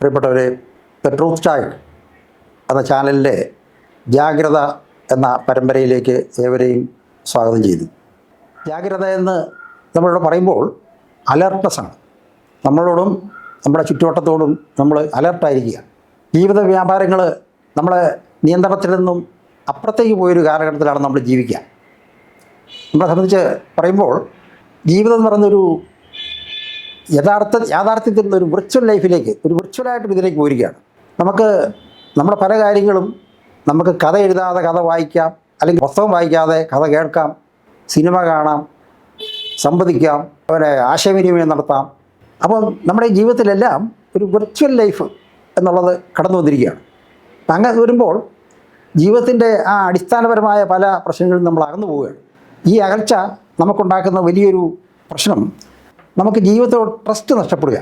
പ്രിയപ്പെട്ടവരെ ദ ചായ് എന്ന ചാനലിലെ ജാഗ്രത എന്ന പരമ്പരയിലേക്ക് ഏവരെയും സ്വാഗതം ചെയ്തു. ജാഗ്രത എന്ന് നമ്മളോട് പറയുമ്പോൾ അലർട്ട്നെസ് ആണ്. നമ്മളോടും നമ്മുടെ ചുറ്റുവട്ടത്തോടും നമ്മൾ അലർട്ടായിരിക്കുക ജീവിത വ്യാപാരങ്ങൾ നമ്മളെ നിയന്ത്രണത്തിൽ നിന്നും അപ്പുറത്തേക്ക് പോയൊരു കാലഘട്ടത്തിലാണ് നമ്മൾ ജീവിക്കുക. നമ്മളെ സംബന്ധിച്ച് പറയുമ്പോൾ ജീവിതം എന്ന് പറയുന്നൊരു യഥാർത്ഥ യാഥാർത്ഥ്യത്തിൽ ഒരു വിർച്വൽ ലൈഫിലേക്ക് ഒരു വിർച്വലായിട്ട് ഇതിലേക്ക് പോയിരിക്കുകയാണ്. നമുക്ക് നമ്മുടെ പല കാര്യങ്ങളും നമുക്ക് കഥ എഴുതാതെ കഥ വായിക്കാം അല്ലെങ്കിൽ പുസ്തകം വായിക്കാതെ കഥ കേൾക്കാം സിനിമ കാണാം സംവദിക്കാം അവരെ ആശയവിനിമയം നടത്താം. അപ്പം നമ്മുടെ ജീവിതത്തിലെല്ലാം ഒരു വിർച്വൽ ലൈഫ് എന്നുള്ളത് കടന്നു വന്നിരിക്കുകയാണ്. അങ്ങനെ വരുമ്പോൾ ജീവിതത്തിന്റെ ആ അടിസ്ഥാനപരമായ പല പ്രശ്നങ്ങളും നമ്മൾ അകന്നു പോവുകയാണ്. ഈ അകൽച്ച നമുക്കുണ്ടാക്കുന്ന വലിയൊരു പ്രശ്നം നമുക്ക് ജീവിതത്തോട് ട്രസ്റ്റ് നഷ്ടപ്പെടുക.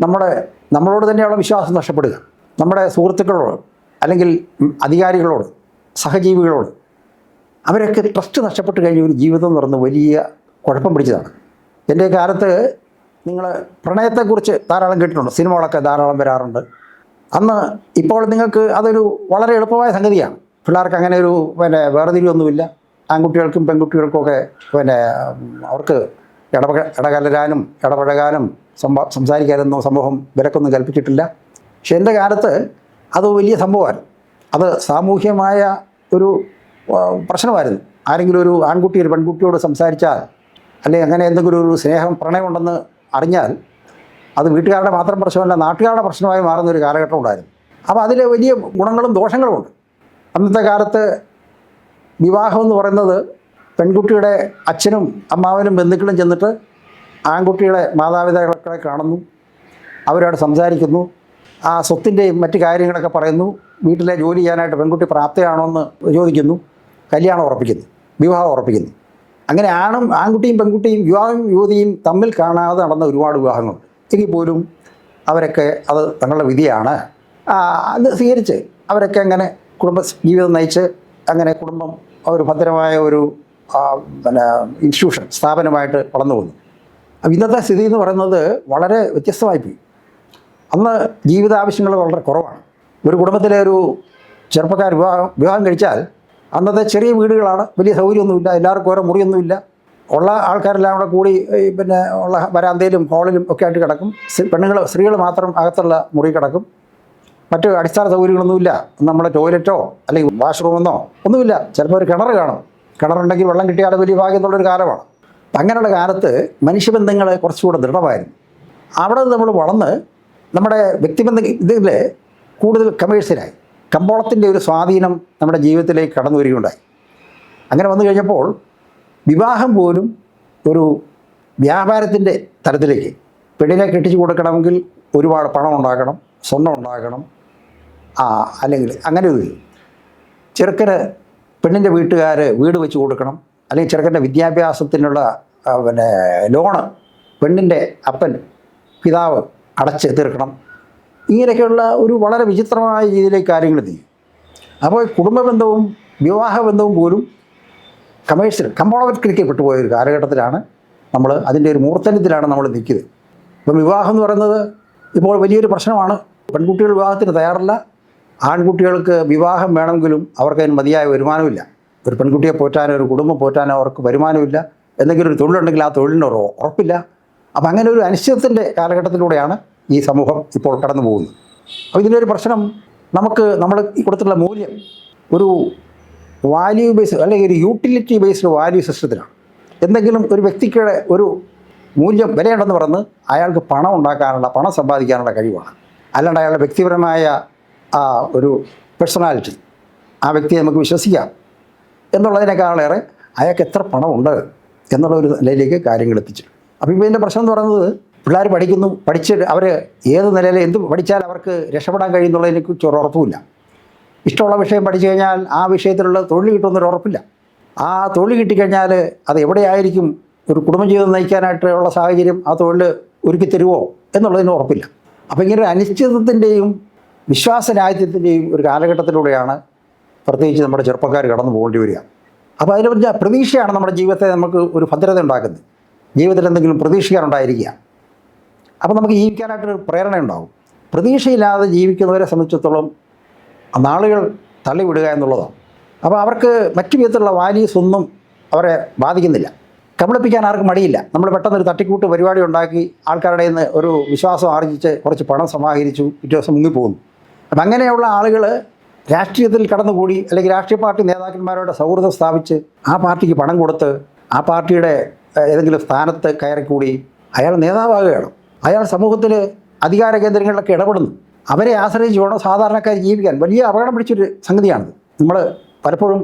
നമ്മുടെ നമ്മളോട് തന്നെയുള്ള വിശ്വാസം നഷ്ടപ്പെടുക. നമ്മുടെ സുഹൃത്തുക്കളോട് അല്ലെങ്കിൽ അധികാരികളോട് സഹജീവികളോട് അവരൊക്കെ ട്രസ്റ്റ് നഷ്ടപ്പെട്ട് കഴിഞ്ഞ ഒരു ജീവിതം എന്ന് പറയുന്നത് വലിയ കുഴപ്പം പിടിച്ചതാണ്. എന്റെ കാലത്ത് നിങ്ങൾ പ്രണയത്തെക്കുറിച്ച് ധാരാളം കേട്ടിട്ടുണ്ട്. സിനിമകളൊക്കെ ധാരാളം വരാറുണ്ട്. അന്ന് ഇപ്പോൾ നിങ്ങൾക്ക് അതൊരു വളരെ എളുപ്പമായ സംഗതിയാണ്. പിള്ളേർക്ക് അങ്ങനെ ഒരു പിന്നെ വേർതിരിവൊന്നുമില്ല ആൺകുട്ടികൾക്കും പെൺകുട്ടികൾക്കും ഒക്കെ പിന്നെ അവർക്ക് ഇടപഴ ഇടകലരാനും ഇടപഴകാനും സംഭ സംസാരിക്കാനൊന്നും സമൂഹം വിലക്കൊന്നും കൽപ്പിച്ചിട്ടില്ല. പക്ഷെ എന്റെ കാലത്ത് അത് വലിയ സംഭവമായിരുന്നു. അത് സാമൂഹ്യമായ ഒരു പ്രശ്നമായിരുന്നു. ആരെങ്കിലും ഒരു ആൺകുട്ടി ഒരു പെൺകുട്ടിയോട് സംസാരിച്ചാൽ അല്ലെങ്കിൽ അങ്ങനെ എന്തെങ്കിലും ഒരു സ്നേഹം പ്രണയമുണ്ടെന്ന് അറിഞ്ഞാൽ അത് വീട്ടുകാരുടെ മാത്രം പ്രശ്നമല്ല നാട്ടുകാരുടെ പ്രശ്നമായി മാറുന്ന ഒരു കാലഘട്ടം ഉണ്ടായിരുന്നു. അപ്പോൾ അതിൽ വലിയ ഗുണങ്ങളും ദോഷങ്ങളും ഉണ്ട് അന്നത്തെ കാലത്ത് വിവാഹം എന്ന് പറയുന്നത് പെൺകുട്ടിയുടെ അച്ഛനും അമ്മാവനും ബന്ധുക്കളും ചെന്നിട്ട് ആൺകുട്ടിയുടെ മാതാപിതാക്കളെ കാണുന്നു. അവരോട് സംസാരിക്കുന്നു. ആ സ്വത്തിന്റെയും മറ്റു കാര്യങ്ങളൊക്കെ പറയുന്നു. വീട്ടിലെ ജോലി ചെയ്യാനായിട്ട് പെൺകുട്ടി പ്രാപ്തയാണോ എന്ന് ചോദിക്കുന്നു. കല്യാണം ഉറപ്പിക്കുന്നു. വിവാഹം ഉറപ്പിക്കുന്നു. അങ്ങനെ ആണും ആൺകുട്ടിയും പെൺകുട്ടിയും യുവാവും യുവതിയും തമ്മിൽ കാണാതെ നടന്ന ഒരുപാട് വിവാഹങ്ങളുണ്ട് എങ്കിൽ പോലും അവരൊക്കെ അത് തങ്ങളുടെ വിധിയാണ്. അത് സ്വീകരിച്ച് അവരൊക്കെ അങ്ങനെ കുടുംബ ജീവിതം നയിച്ച് അങ്ങനെ കുടുംബം ഒരു ഭദ്രമായ ഒരു പിന്നെ ഇൻസ്റ്റിറ്റ്യൂഷൻ സ്ഥാപനമായിട്ട് വളർന്നു വന്നു അപ്പം ഇന്നത്തെ സ്ഥിതി എന്ന് പറയുന്നത് വളരെ വ്യത്യസ്തമായി പോയി. അന്ന് ജീവിതാവശ്യങ്ങൾ വളരെ കുറവാണ്. ഒരു കുടുംബത്തിലെ ഒരു ചെറുപ്പക്കാർ വിവാഹം വിവാഹം കഴിച്ചാൽ അന്നത്തെ ചെറിയ വീടുകളാണ് വലിയ സൗകര്യമൊന്നുമില്ല എല്ലാവർക്കും ഓരോ മുറിയൊന്നുമില്ല. ഉള്ള ആൾക്കാരെല്ലാം കൂടെ കൂടി പിന്നെ ഉള്ള വരാന്തയിലും ഹാളിലും ഒക്കെ ആയിട്ട് കിടക്കും. പെണ്ണുങ്ങൾ സ്ത്രീകൾ മാത്രം അകത്തുള്ള മുറി കിടക്കും. മറ്റ് അടിസ്ഥാന സൗകര്യങ്ങളൊന്നുമില്ല. നമ്മുടെ ടോയ്ലറ്റോ അല്ലെങ്കിൽ വാഷ്റൂമെന്നോ ഒന്നുമില്ല. ചിലപ്പോൾ ഒരു കിണർ കാണും. കിണറുണ്ടെങ്കിൽ വെള്ളം കിട്ടിയാൽ വലിയ ഭാഗ്യം എന്നുള്ളൊരു കാലമാണ്. അങ്ങനെയുള്ള കാലത്ത് മനുഷ്യബന്ധങ്ങൾ കുറച്ചുകൂടെ ദൃഢമായിരുന്നു. അവിടെ നമ്മൾ വളർന്ന് നമ്മുടെ വ്യക്തിബന്ധ ഇതിൽ കൂടുതൽ കമേഴ്സ്യലായി കമ്പോളത്തിന്റെ ഒരു സ്വാധീനം നമ്മുടെ ജീവിതത്തിലേക്ക് കടന്നു വരികയുണ്ടായി. അങ്ങനെ വന്നു കഴിഞ്ഞപ്പോൾ വിവാഹം പോലും ഒരു വ്യാപാരത്തിന്റെ തരത്തിലേക്ക് പെണ്ണിനെ കെട്ടിച്ചു കൊടുക്കണമെങ്കിൽ ഒരുപാട് പണം ഉണ്ടാക്കണം സ്വർണം ഉണ്ടാക്കണം ആ അല്ലെങ്കിൽ അങ്ങനെ ഒരു. ചെറുക്കന് പെണ്ണിന്റെ വീട്ടുകാർ വീട് വെച്ച് കൊടുക്കണം അല്ലെങ്കിൽ ചെറുക്കന്റെ വിദ്യാഭ്യാസത്തിനുള്ള പിന്നെ ലോണ് പെണ്ണിന്റെ അപ്പൻ പിതാവ് അടച്ച് തീർക്കണം. ഇങ്ങനെയൊക്കെയുള്ള ഒരു വളരെ വിചിത്രമായ രീതിയിലേക്ക് കാര്യങ്ങൾ ചെയ്യും. അപ്പോൾ കുടുംബ ബന്ധവും വിവാഹ ബന്ധവും പോലും കമേഴ്സ്യൽ കമ്പോളവത്കരിക്കപ്പെട്ടു പോയ ഒരു കാലഘട്ടത്തിലാണ് നമ്മൾ അതിന്റെ ഒരു മൂർത്തനത്തിലാണ് നമ്മൾ നിൽക്കുന്നത്. ഇപ്പം വിവാഹം എന്ന് പറയുന്നത് ഇപ്പോൾ വലിയൊരു പ്രശ്നമാണ്. പെൺകുട്ടികൾ വിവാഹത്തിന് തയ്യാറല്ല. ആൺകുട്ടികൾക്ക് വിവാഹം വേണമെങ്കിലും അവർക്ക് അതിന് മതിയായ വരുമാനമില്ല. ഒരു പെൺകുട്ടിയെ പോറ്റാനോ ഒരു കുടുംബം പോറ്റാനോ അവർക്ക് വരുമാനമില്ല. എന്തെങ്കിലും ഒരു തൊഴിലുണ്ടെങ്കിൽ ആ തൊഴിലിന് ഉറപ്പില്ല. അപ്പം അങ്ങനെ ഒരു അനിശ്ചിതത്തിന്റെ കാലഘട്ടത്തിലൂടെയാണ് ഈ സമൂഹം ഇപ്പോൾ കടന്നു പോകുന്നത്. അപ്പോൾ ഇതിന്റെ ഒരു പ്രശ്നം നമുക്ക് നമ്മൾ കൊടുത്തിട്ടുള്ള മൂല്യം ഒരു വാല്യൂ ബേസ് അല്ലെങ്കിൽ ഒരു യൂട്ടിലിറ്റി ബേസ്ഡ് വാല്യൂ സിസ്റ്റത്തിലാണ് എന്തെങ്കിലും ഒരു വ്യക്തിക്ക് ഒരു മൂല്യം വിലയുണ്ടെന്ന് പറഞ്ഞ് അയാൾക്ക് പണം ഉണ്ടാക്കാനുള്ള പണം സമ്പാദിക്കാനുള്ള കഴിവാണ്. അല്ലാണ്ട് അയാളുടെ വ്യക്തിപരമായ ആ ഒരു പേഴ്സണാലിറ്റി ആ വ്യക്തിയെ നമുക്ക് വിശ്വസിക്കാം. എന്നുള്ളതിനേക്കാളേറെ അയാൾക്ക് എത്ര പണമുണ്ട് എന്നുള്ള ഒരു നിലയിലേക്ക് കാര്യങ്ങൾ എത്തിച്ചു. അപ്പോൾ ഇപ്പോൾ ഇതിന്റെ പ്രശ്നം എന്ന് പറയുന്നത് പിള്ളേർ പഠിക്കുന്നു പഠിച്ച് അവർ ഏത് നിലയിൽ എന്ത് പഠിച്ചാൽ അവർക്ക് രക്ഷപ്പെടാൻ കഴിയുന്നുള്ളതിനെ കുറിച്ച് ഒരു ഉറപ്പുമില്ല. ഇഷ്ടമുള്ള വിഷയം പഠിച്ചു കഴിഞ്ഞാൽ ആ വിഷയത്തിലുള്ള തൊഴിൽ കിട്ടുമെന്നൊരു ഉറപ്പില്ല. ആ തൊഴിൽ കിട്ടിക്കഴിഞ്ഞാൽ അത് എവിടെയായിരിക്കും ഒരു കുടുംബജീവിതം നയിക്കാനായിട്ടുള്ള സാഹചര്യം ആ തൊഴിൽ ഒരുക്കി തരുമോ എന്നുള്ളതിന് ഉറപ്പില്ല. അപ്പോൾ ഇങ്ങനെ ഒരു അനിശ്ചിതത്തിന്റെയും വിശ്വാസരാഹിത്യത്തിന്റെയും ഒരു കാലഘട്ടത്തിലൂടെയാണ് പ്രത്യേകിച്ച് നമ്മുടെ ചെറുപ്പക്കാർ കടന്നു പോകേണ്ടി വരിക. അപ്പോൾ അതിനെ പറ്റിയ പ്രതീക്ഷയാണ് നമ്മുടെ ജീവിതത്തെ നമുക്ക് ഒരു ഭദ്രത ഉണ്ടാക്കുന്നത്. ജീവിതത്തിൽ എന്തെങ്കിലും പ്രതീക്ഷിക്കാനുണ്ടായിരിക്കുക. അപ്പോൾ നമുക്ക് ജീവിക്കാനായിട്ടൊരു പ്രേരണ ഉണ്ടാകും പ്രതീക്ഷയില്ലാതെ ജീവിക്കുന്നവരെ സംബന്ധിച്ചിടത്തോളം നാളുകൾ തള്ളിവിടുക എന്നുള്ളതാണ്. അപ്പോൾ അവർക്ക് മറ്റു വിധത്തിലുള്ള വാല്യൂസ് ഒന്നും അവരെ ബാധിക്കുന്നില്ല. കബളിപ്പിക്കാൻ ആർക്കും മടിയില്ല. നമ്മൾ പെട്ടെന്ന് ഒരു തട്ടിക്കൂട്ട് പരിപാടി ഉണ്ടാക്കി ആൾക്കാരുടെ നിന്ന് ഒരു വിശ്വാസം ആർജിച്ച് കുറച്ച് പണം സമാഹരിച്ചു പിറ്റേ ദിവസം മുങ്ങിപ്പോകുന്നു. അപ്പം അങ്ങനെയുള്ള ആളുകൾ രാഷ്ട്രീയത്തിൽ കടന്നുകൂടി അല്ലെങ്കിൽ രാഷ്ട്രീയ പാർട്ടി നേതാക്കന്മാരോട് സൗഹൃദം സ്ഥാപിച്ച് ആ പാർട്ടിക്ക് പണം കൊടുത്ത് ആ പാർട്ടിയുടെ ഏതെങ്കിലും സ്ഥാനത്ത് കയറിക്കൂടി അയാൾ നേതാവാകുകയാണ്. അയാൾ സമൂഹത്തിൽ അധികാര കേന്ദ്രങ്ങളിലൊക്കെ ഇടപെടുന്നു. അവരെ ആശ്രയിച്ച് വേണം സാധാരണക്കാർ ജീവിക്കാൻ വലിയ അപകടം പിടിച്ചൊരു സംഗതിയാണിത്. നമ്മൾ പലപ്പോഴും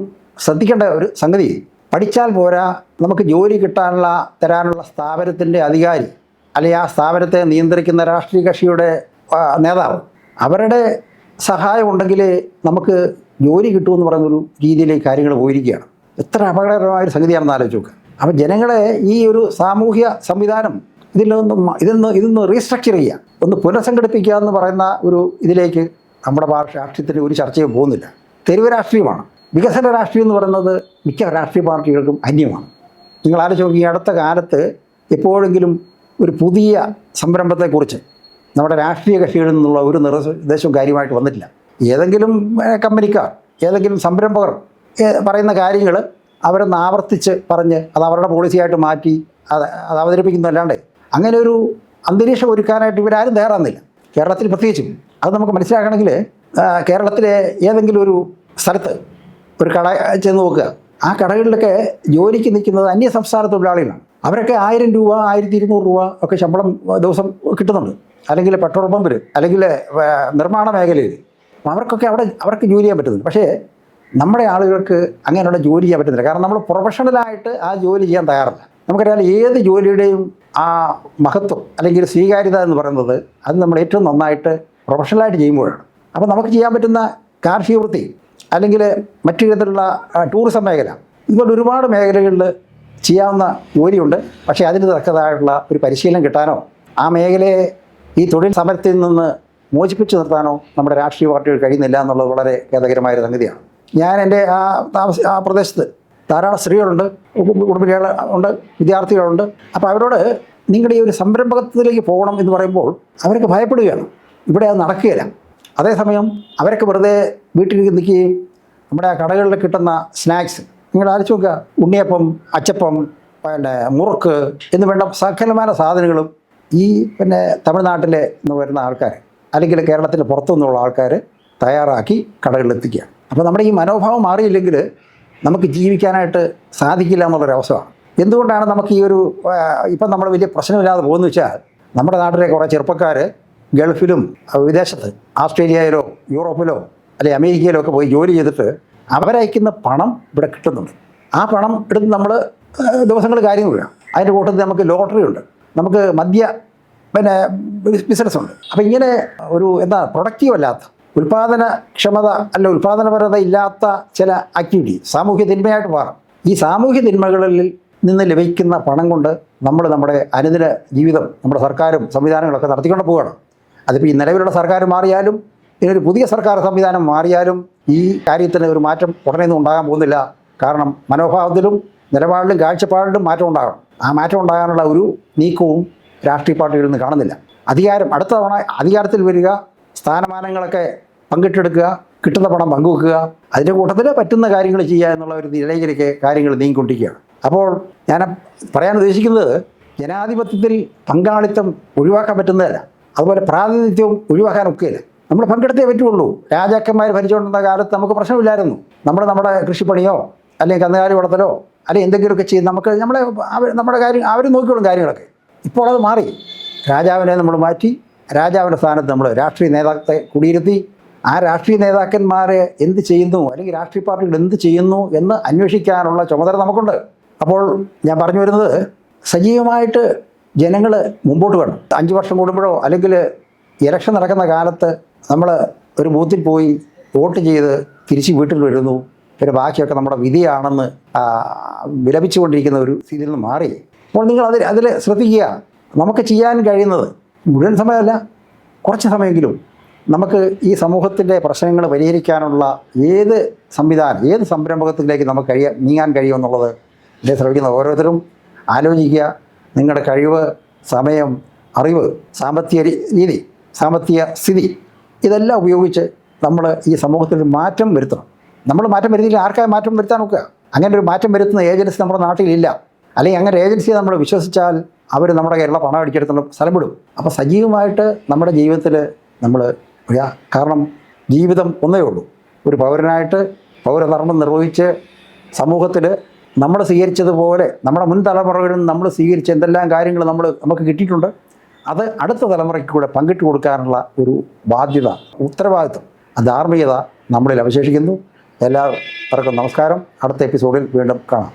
ശ്രദ്ധിക്കേണ്ട ഒരു സംഗതി പഠിച്ചാൽ പോരാ നമുക്ക് ജോലി കിട്ടാനുള്ള തരാനുള്ള സ്ഥാപനത്തിന്റെ അധികാരി അല്ലെങ്കിൽ ആ സ്ഥാപനത്തെ നിയന്ത്രിക്കുന്ന രാഷ്ട്രീയ കക്ഷിയുടെ നേതാവ് അവരുടെ സഹായം ഉണ്ടെങ്കിൽ നമുക്ക് ജോലി കിട്ടുമെന്ന് പറയുന്നൊരു രീതിയിലേക്ക് കാര്യങ്ങൾ പോയിരിക്കുകയാണ്. എത്ര അപകടകരമായ ഒരു സംഗതിയാണെന്ന് ആലോചിച്ച് നോക്കുക അപ്പം ജനങ്ങളെ ഈ ഒരു സാമൂഹ്യ സംവിധാനം നിന്ന് ഇതിൽ നിന്ന് റീസ്ട്രക്ചർ ചെയ്യുക. ഒന്ന് പുനഃസംഘടിപ്പിക്കുക എന്ന് പറയുന്ന ഒരു ഇതിലേക്ക് നമ്മുടെ ഭാഷ രാഷ്ട്രീയത്തിന് ഒരു ചർച്ചയും പോകുന്നില്ല. തെരുവ് രാഷ്ട്രീയമാണ്. വികസന രാഷ്ട്രീയം എന്ന് പറയുന്നത് മിക്ക രാഷ്ട്രീയ പാർട്ടികൾക്കും അന്യമാണ്. നിങ്ങൾ ആലോചിച്ച് നോക്കി അടുത്ത കാലത്ത് എപ്പോഴെങ്കിലും ഒരു പുതിയ സംരംഭത്തെക്കുറിച്ച് നമ്മുടെ രാഷ്ട്രീയ കക്ഷികളിൽ നിന്നുള്ള ഒരു നിർദ്ദേശവും കാര്യമായിട്ട് വന്നിട്ടില്ല. ഏതെങ്കിലും കമ്പനിക്കാർ ഏതെങ്കിലും സംരംഭകർ പറയുന്ന കാര്യങ്ങൾ അവരൊന്ന് ആവർത്തിച്ച് പറഞ്ഞ് അത് അവരുടെ പോളിസിയായിട്ട് മാറ്റി അത് അത് അവതരിപ്പിക്കുന്നതല്ലാണ്ട് അങ്ങനെ ഒരു അന്തരീക്ഷം ഒരുക്കാനായിട്ട് ഇവരാരും തയ്യാറാകുന്നില്ല. കേരളത്തിൽ പ്രത്യേകിച്ചും. അത് നമുക്ക് മനസ്സിലാക്കണമെങ്കിൽ കേരളത്തിലെ ഏതെങ്കിലും ഒരു സ്ഥലത്ത് ഒരു കട ചെന്ന് നോക്കുക. ആ കടകളിലൊക്കെ ജോലിക്ക് നിൽക്കുന്നത് അന്യ സംസ്ഥാന തൊഴിലാളികളാണ്. അവരൊക്കെ ആയിരം രൂപ ആയിരത്തി ഇരുന്നൂറ് രൂപ ഒക്കെ ശമ്പളം ദിവസം കിട്ടുന്നുണ്ട്. അല്ലെങ്കിൽ പെട്രോൾ പമ്പിൽ അല്ലെങ്കിൽ നിർമ്മാണ മേഖലയിൽ അവർക്കൊക്കെ അവിടെ അവർക്ക് ജോലി ചെയ്യാൻ പറ്റുന്നുണ്ട്. പക്ഷേ നമ്മുടെ ആളുകൾക്ക് അങ്ങനെയുള്ള ജോലി ചെയ്യാൻ പറ്റുന്നില്ല. കാരണം നമ്മൾ പ്രൊഫഷണലായിട്ട് ആ ജോലി ചെയ്യാൻ തയ്യാറല്ല. നമുക്കറിയാം ഏത് ജോലിയുടെയും ആ മഹത്വം അല്ലെങ്കിൽ സ്വീകാര്യത എന്ന് പറയുന്നത് അത് നമ്മൾ ഏറ്റവും നന്നായിട്ട് പ്രൊഫഷണലായിട്ട് ചെയ്യുമ്പോഴാണ്. അപ്പോൾ നമുക്ക് ചെയ്യാൻ പറ്റുന്ന കാർഷിക വൃത്തി അല്ലെങ്കിൽ മറ്റു വിധത്തിലുള്ള ടൂറിസം മേഖല. ഇതുപോലെ ഒരുപാട് മേഖലകളിൽ ചെയ്യാവുന്ന ജോലിയുണ്ട്. പക്ഷേ അതിന് തക്കതായിട്ടുള്ള ഒരു പരിശീലനം കിട്ടാനോ ആ മേഖലയെ ഈ തൊഴിൽ സമരത്തിൽ നിന്ന് മോചിപ്പിച്ചു നിർത്താനോ നമ്മുടെ രാഷ്ട്രീയ പാർട്ടികൾ കഴിയുന്നില്ല എന്നുള്ളത് വളരെ ഖേദകരമായ ഒരു സംഗതിയാണ്. ഞാൻ എന്റെ ആ താമസ ആ പ്രദേശത്ത് ധാരാളം സ്ത്രീകളുണ്ട് കുടുംബികൾ ഉണ്ട് വിദ്യാർത്ഥികളുണ്ട്. അപ്പോൾ അവരോട് നിങ്ങളുടെ ഈ ഒരു സംരംഭകത്വത്തിലേക്ക് പോകണം എന്ന് പറയുമ്പോൾ അവരൊക്കെ ഭയപ്പെടുകയാണ്. ഇവിടെ അത് നടക്കുകയില്ല. അതേസമയം അവരൊക്കെ വെറുതെ വീട്ടിൽ നിൽക്കുകയും നമ്മുടെ കടകളിൽ കിട്ടുന്ന സ്നാക്സ്. നിങ്ങൾ ആലോചിച്ച് നോക്കുക. ഉണ്ണിയപ്പം അച്ചപ്പം പിന്നെ മുറുക്ക് എന്ന് വേണ്ട സകലമായ സാധനങ്ങളും ഈ പിന്നെ തമിഴ്നാട്ടിൽ നിന്ന് വരുന്ന ആൾക്കാർ അല്ലെങ്കിൽ കേരളത്തിന് പുറത്തു നിന്നുള്ള ആൾക്കാർ തയ്യാറാക്കി കടകളിൽ എത്തിക്കുക. അപ്പോൾ നമ്മുടെ ഈ മനോഭാവം മാറിയില്ലെങ്കിൽ നമുക്ക് ജീവിക്കാനായിട്ട് സാധിക്കില്ല എന്നുള്ളൊരവസ്ഥയാണ് എന്തുകൊണ്ടാണ് നമുക്ക് ഈ ഒരു ഇപ്പം നമ്മൾ വലിയ പ്രശ്നമില്ലാതെ പോകുന്നു വെച്ചാൽ നമ്മുടെ നാട്ടിലെ കുറേ ചെറുപ്പക്കാർ ഗൾഫിലും വിദേശത്ത് ആസ്ട്രേലിയയിലോ യൂറോപ്പിലോ അല്ലെ അമേരിക്കയിലോ ഒക്കെ പോയി ജോലി ചെയ്തിട്ട് അവരയക്കുന്ന പണം ഇവിടെ കിട്ടുന്നുണ്ട്. ആ പണം എടുത്ത് നമ്മൾ ദിവസങ്ങൾ കാര്യങ്ങളില്ല അതിന്റെ കൂട്ടത്തിൽ നമുക്ക് ലോട്ടറി ഉണ്ട്. നമുക്ക് മദ്യ പിന്നെ ബിസിനസ് ഉണ്ട്. അപ്പം ഇങ്ങനെ ഒരു എന്താ പ്രൊഡക്റ്റീവ് അല്ലാത്ത ഉൽപാദനക്ഷമത അല്ല ഉൽപാദനപരത ഇല്ലാത്ത ചില ആക്ടിവിറ്റി സാമൂഹ്യ തിന്മയായിട്ട് മാറും. ഈ സാമൂഹ്യ തിന്മകളിൽ നിന്ന് ലഭിക്കുന്ന പണം കൊണ്ട് നമ്മൾ നമ്മുടെ അനുദിന ജീവിതം നമ്മുടെ സർക്കാരും സംവിധാനങ്ങളൊക്കെ നടത്തിക്കൊണ്ട് പോവുകയാണ്. അതിപ്പോൾ ഈ നിലവിലുള്ള സർക്കാർ മാറിയാലും ഇനൊരു പുതിയ സർക്കാർ സംവിധാനം മാറിയാലും ഈ കാര്യത്തിന് ഒരു മാറ്റം ഉടനെ ഒന്നും ഉണ്ടാകാൻ പോകുന്നില്ല. കാരണം മനോഭാവത്തിലും നിലപാടിലും കാഴ്ചപ്പാടിലും മാറ്റം ഉണ്ടാകണം. ആ മാറ്റം ഉണ്ടാകാനുള്ള ഒരു നീക്കവും രാഷ്ട്രീയ പാർട്ടികളിൽ നിന്ന് കാണുന്നില്ല. അധികാരം അടുത്ത തവണ അധികാരത്തിൽ വരിക സ്ഥാനമാനങ്ങളൊക്കെ പങ്കിട്ടെടുക്കുക കിട്ടുന്ന പണം പങ്കുവെക്കുക അതിന്റെ കൂട്ടത്തിൽ പറ്റുന്ന കാര്യങ്ങൾ ചെയ്യുക എന്നുള്ള ഒരു നിലയിലേക്ക് കാര്യങ്ങൾ നീങ്ങിക്കൊണ്ടിരിക്കുകയാണ്. അപ്പോൾ ഞാൻ പറയാൻ ഉദ്ദേശിക്കുന്നത് ജനാധിപത്യത്തിൽ പങ്കാളിത്തം ഒഴിവാക്കാൻ പറ്റുന്നതല്ല. അതുപോലെ പ്രാതിനിധ്യവും ഒഴിവാക്കാൻ ഒക്കെയില്ല നമ്മൾ പങ്കെടുത്തേ പറ്റുള്ളൂ. രാജാക്കന്മാർ ഭരിച്ചുകൊണ്ടിരുന്ന കാലത്ത് നമുക്ക് പ്രശ്നമില്ലായിരുന്നു. നമ്മൾ നമ്മുടെ കൃഷിപ്പണിയോ അല്ലെങ്കിൽ കന്നുകാലി വളർത്തലോ അല്ലെങ്കിൽ എന്തെങ്കിലുമൊക്കെ ചെയ്ത് നമുക്ക് നമ്മളെ നമ്മുടെ കാര്യം അവർ നോക്കിക്കോളും കാര്യങ്ങളൊക്കെ. ഇപ്പോൾ അത് മാറി. രാജാവിനെ നമ്മൾ മാറ്റി. രാജാവിന്റെ സ്ഥാനത്ത് നമ്മൾ രാഷ്ട്രീയ നേതാക്കളെ കുടിയിരുത്തി. ആ രാഷ്ട്രീയ നേതാക്കന്മാരെ എന്ത് ചെയ്യുന്നു? അല്ലെങ്കിൽ രാഷ്ട്രീയ പാർട്ടികൾ എന്ത് ചെയ്യുന്നു എന്ന് അന്വേഷിക്കാനുള്ള ചുമതല നമുക്കുണ്ട്. അപ്പോൾ ഞാൻ പറഞ്ഞു വരുന്നത് സജീവമായിട്ട് ജനങ്ങൾ മുമ്പോട്ട് വേണം. അഞ്ച് വർഷം കൂടുമ്പോഴോ അല്ലെങ്കിൽ ഇലക്ഷൻ നടക്കുന്ന കാലത്ത് നമ്മൾ ഒരു ബൂത്തിൽ പോയി വോട്ട് ചെയ്ത് തിരിച്ച് വീട്ടിൽ വരുന്നു. പിന്നെ ബാക്കിയൊക്കെ നമ്മുടെ വിധിയാണെന്ന് വിലപിച്ചുകൊണ്ടിരിക്കുന്ന ഒരു സ്ഥിതിയിൽ നിന്ന് മാറി. അപ്പോൾ നിങ്ങൾ അതിൽ അതിൽ ശ്രദ്ധിക്കുക. നമുക്ക് ചെയ്യാൻ കഴിയുന്നത് മുഴുവൻ സമയമല്ല കുറച്ച് സമയമെങ്കിലും നമുക്ക് ഈ സമൂഹത്തിന്റെ പ്രശ്നങ്ങൾ പരിഹരിക്കാനുള്ള ഏത് സംവിധാനം ഏത് സംരംഭകത്തിലേക്ക് നമുക്ക് കഴിയാൻ നീങ്ങാൻ കഴിയുമെന്നുള്ളത് ശ്രമിക്കുന്ന ഓരോരുത്തരും ആലോചിക്കുക. നിങ്ങളുടെ കഴിവ് സമയം അറിവ് സാമ്പത്തിക രീതി സാമ്പത്തിക സ്ഥിതി ഇതെല്ലാം ഉപയോഗിച്ച് നമ്മൾ ഈ സമൂഹത്തിൽ മാറ്റം വരുത്തണം. നമ്മൾ മാറ്റം വരുത്തിയില്ല ആർക്കായി മാറ്റം വരുത്താൻ നോക്കുക? അങ്ങനെ ഒരു മാറ്റം വരുത്തുന്ന ഏജൻസി നമ്മുടെ നാട്ടിലില്ല. അല്ലെങ്കിൽ അങ്ങനെ ഏജൻസിയെ നമ്മൾ വിശ്വസിച്ചാൽ അവർ നമ്മുടെ കയ്യിലുള്ള പണം അടിച്ചെടുത്തുള്ള സ്ഥലം വിടും. അപ്പോൾ സജീവമായിട്ട് നമ്മുടെ ജീവിതത്തിൽ നമ്മൾ കാരണം ജീവിതം ഒന്നേ ഉള്ളൂ. ഒരു പൗരനായിട്ട് പൗരധർമ്മം നിർവഹിച്ച് സമൂഹത്തിൽ നമ്മൾ സ്വീകരിച്ചതുപോലെ നമ്മുടെ മുൻ തലമുറകളിൽ നമ്മൾ സ്വീകരിച്ച എന്തെല്ലാം കാര്യങ്ങൾ നമ്മൾ നമുക്ക് കിട്ടിയിട്ടുണ്ട് അത് അടുത്ത തലമുറയ്ക്ക് കൂടെ പങ്കിട്ട് കൊടുക്കാനുള്ള ഒരു ബാധ്യത ഉത്തരവാദിത്വം ധാർമ്മികത നമ്മളിൽ അവശേഷിക്കുന്നു. എല്ലാവർക്കും നമസ്കാരം. അടുത്ത എപ്പിസോഡിൽ വീണ്ടും കാണാം.